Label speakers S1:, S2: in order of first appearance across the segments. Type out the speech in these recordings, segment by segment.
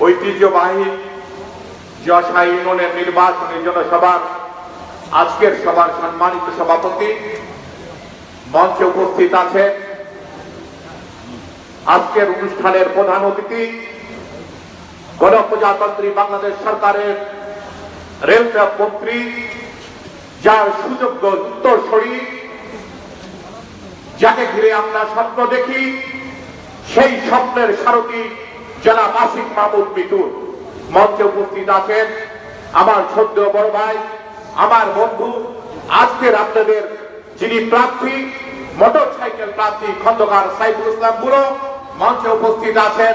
S1: ঐতিহ্যবাহী যশা ইউনিয়নের নির্বাচনী জনসভার আজকের সভার সম্মানিত সভাপতি মঞ্চে উপস্থিত আছে। আজকের অনুষ্ঠানের প্রধান অতিথি গণপ্রজাতন্ত্রী বাংলাদেশ সরকারের রেলওয়ে মন্ত্রী, যার সুযোগ্য উত্তরসূরি। যাকে ঘিরে আমরা স্বপ্ন দেখি সেই স্বপ্নের সারথী জনাব আসিফ মাহমুদ মিতুর মঞ্চে উপস্থিত আছেন আমার সদ্য বড় ভাই, আমার বন্ধু, আজকের আপনাদের যিনি প্রার্থী মোটর সাইকেল প্রার্থী খন্দকার সাইফুল ইসলাম বুড়ো, মঞ্চে উপস্থিত আছেন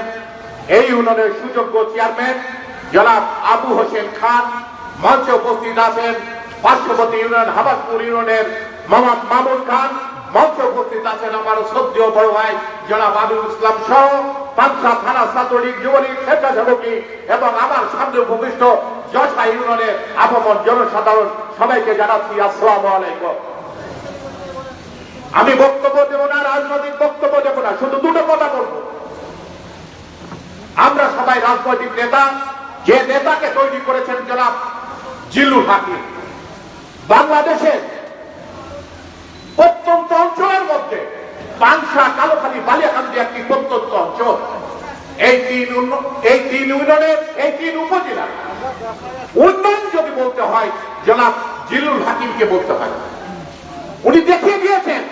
S1: এই ইউনিয়নের সুযোগ্য চেয়ারম্যান জনাব আবু হোসেন খান। মঞ্চে উপস্থিত আছেন পার্শ্ববর্তী ইউনিয়ন, হাবাসপুর ইউনিয়নের মোহাম্মদ মামুন খান। আছেন আমার সদ্য বড় ভাই ইসলাম সহ পাঁচশা থানা ছাত্রলীগ, যুবলীগ, স্বেচ্ছাসেবক এবং আমার সামনে উপবিষ্ট যশা ইউনিয়নের জনসাধারণ সবাইকে জানাচ্ছি আসসালামু আলাইকুম। আমি বক্তব্য দেব না, রাজনৈতিক বক্তব্য দেব না, শুধু দুটো কথা বলব। আমরা সবাই রাজনৈতিক নেতা, যে নেতাকে তৈরি করেছেন জনাব জিল্লুর হাকিম, বাংলাদেশের প্রত্যন্ত অঞ্চলের মধ্যে পাংশা কালোখালী বালিয়াকান্দি একটি প্রত্যন্ত অঞ্চল এই তিন ইউনিয়নের এই তিন উপজেলা। উন্নয়ন যদি বলতে হয়, জনাব জিলুল হাকিমকে বলতে হয়। উনি দেখিয়ে দিয়েছেন,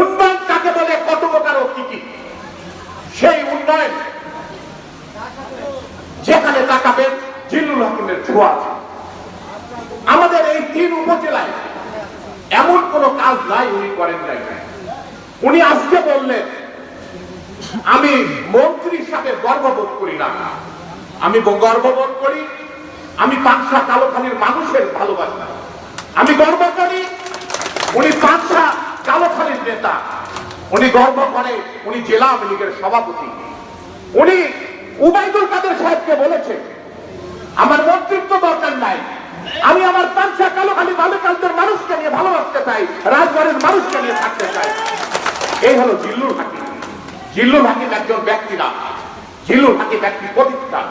S1: উন্নয়ন কাকে বলে, কত প্রকার কি কি। সেই উন্নয়ন যেখানে তাকাবেন জিল্লুল হাকিমের ছোঁয়া আছে। আমাদের এই তিন উপজেলায় এমন কোন কাজ নাই, উনি করেন নাই। উনি আজকে বললেন আমি মন্ত্রী হিসাবে গর্ববোধ করি না। আমি গর্ববোধ করি, আমি পাঁচশা কালোখানির মানুষের ভালোবাসা। আমি গর্ব করি, উনি পাঁচশা কালোখানির নেতা। উনি গর্ব করে, উনি জেলা আওয়ামী লীগের সভাপতি। উনি উবাইদুল কাদের সাহেবকে বলেছেন আমার মন্ত্রিত্ব দরকার নাই। আমি আমার পাঁচশা কালোখালি বালুকালদের মানুষকে নিয়ে ভালোবাসতে চাই, রাজবাড়ির মানুষকে নিয়ে থাকতে চাই। এই হলো জিল্লুর হাকিম। জিল্লুর হাকিম একজন ব্যক্তি না। জিল্লুর হাকিম একটি প্রতিষ্ঠান।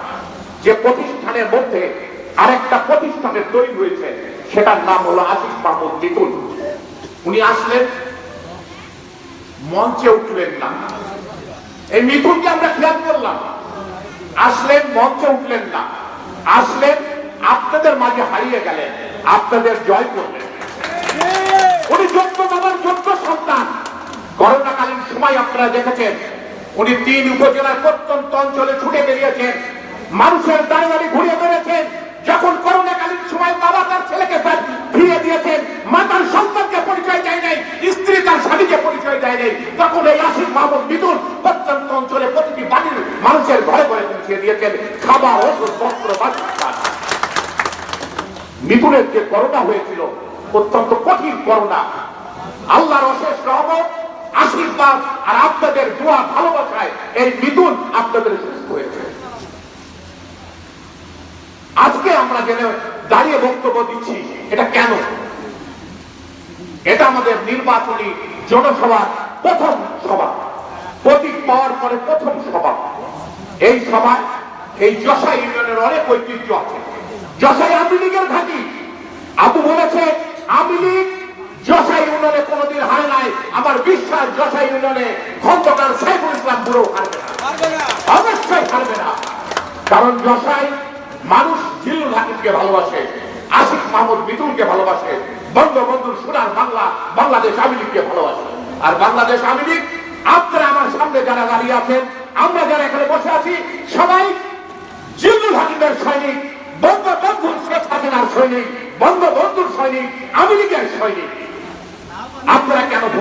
S1: যে প্রতিষ্ঠানের মধ্যে আরেকটা প্রতিষ্ঠানের তৈরি হয়েছে, সেটার নাম হলো আসিফ মাহমুদ মিতুল। উনি আসলেন, মঞ্চে উঠলেন না। এই মিথুনকে আমরা খেয়াল করলাম। আসলেন, মঞ্চে উঠলেন না। আসলেন, আপনাদের মাঝে হারিয়ে গেলেন, আপনাদের জয় করলেন। উনি যোগ্য বাবার যোগ্য সন্তান। করোনাকালীন সময় আপনারা দেখেছেন উনি তিন উপজেলার প্রত্যন্ত অঞ্চলে ছুটে বেরিয়েছেন। মানুষের দাঁড়িয়ে ঘুরে বেড়েছেন। যখন করোনাকালীন সময় বাবা তার ছেলেকে ফিরিয়ে দিয়েছেন, মা তার সন্তানকে পরিচয় দেয় নাই, স্ত্রী তার স্বামীকে পরিচয় দেয় নাই, তখন এই আসিফ মাহমুদ মিতুল প্রত্যন্ত অঞ্চলে প্রতিটি বাড়ির মানুষের ঘরে ঘরে পৌঁছে দিয়েছেন। খাবার, ওষুধ, বস্ত্র মিথুনের যে করোনা হয়েছিল, অত্যন্ত কঠিন করোনা। আল্লাহর অশেষ রহমত আশীর্বাদ আর আপনাদের দোয়া ভালোবাসায় এই মিথুন আপনাদের সুস্থ হয়েছে আজকে আমরা যেন দাঁড়িয়ে বক্তব্য দিচ্ছি, এটা কেন? এটা আমাদের নির্বাচনী জনসভার প্রথম সভা। প্রতীক পাওয়ার পরে প্রথম সভা। এই সভায় এই যশা ইউনিয়নের অনেক ঐতিহ্য আছে। যশাই আওয়ামী লীগের ঘাঁটি। আবু বলেছে আওয়ামী লীগ যশা ইউনিয়নে কোনোদিন হারে নাই আমার বিশ্বাস যশা ইউনিয়নে খন্দকার সাইফুল ইসলাম বুড়ো হারবে না। অবশ্যই হারবে না। কারণ যশাই মানুষ জিল্লুল হাকিমকে ভালোবাসে আসিফ মাহমুদ মিতুলকে ভালোবাসে বঙ্গবন্ধুর সোনার বাংলা বাংলাদেশ আওয়ামী লীগকে ভালোবাসে। আর বাংলাদেশ আওয়ামী লীগ আপনারা আমার সামনে যারা দাঁড়িয়ে আছেন আমরা যারা এখানে বসে আছি সবাই জিল্লুল হাকিমের সৈনিক বঙ্গবন্ধুর শেখ হাসিনার সৈনিক বঙ্গবন্ধুর সৈনিক লীগের সৈনিক।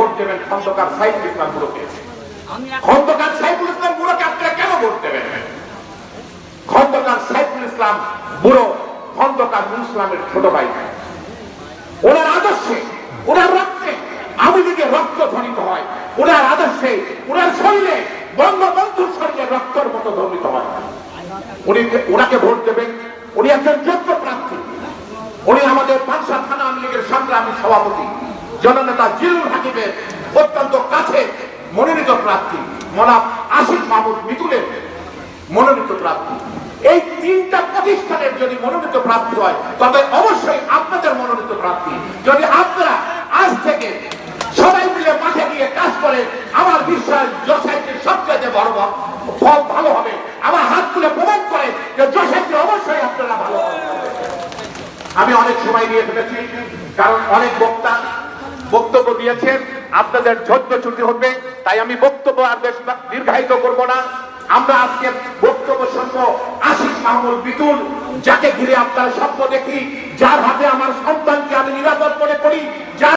S1: ভোট দেবেন খন্দকার সাইফুল ইসলাম বুড়োকে। খন্দকার সাইফুল ইসলাম বুড়োকে আপনারা কেন ভোট দেবেন? খন্দকার সাইফুল ইসলাম বুড়ো খন্দকার ইসলামের ছোট ভাই। ওনার আদর্শে ওনার রক্তে আমি লীগের রক্ত ধ্বনিত হয়। ওনার আদর্শে ওনার শরীরে বঙ্গবন্ধুর শরীরে রক্তর মতো ধ্বনিত হয়। উনি ওনাকে ভোট দেবেন উনি একজন যোগ্য প্রার্থী। উনি আমাদের পাঁচশা থানা আওয়ামী লীগের সংগ্রামী সভাপতি। জননেতা জিলুল হাকিমের অত্যন্ত কাছে মনোনীত প্রার্থী মনাব আশিক মাহমুদ মিতুলের মনোনীত প্রার্থী। এই তিনটা প্রতিষ্ঠানের যদি মনোনীত প্রার্থী হয়, তবে অবশ্যই আপনাদের মনোনীত প্রার্থী। যদি আপনারা আজ থেকে সবাই মিলে মাঠে গিয়ে কাজ করে, আমার বিশ্বাস যশাইতে সবচেয়ে বড় ফল ভালো হবে। আমার হাত তুলে প্রমাণ করে যে যশাইতে অবশ্যই আপনারা ভালো আমি অনেক সময় নিয়ে ফেলেছি, কারণ অনেক বক্তা বক্তব্য দিয়েছেন, আপনাদের ধৈর্য ছুটি হবে, তাই আমি বক্তব্য আর বেশ দীর্ঘায়িত করব না। আমরা আজকে বক্তব্য শুনব আশিক মাহমুদ বিতুল, যাকে ঘিরে আপনারা স্বপ্ন দেখি, যার হাতে আমার সন্তানকে আমি নিরাপদ মনে করি, যার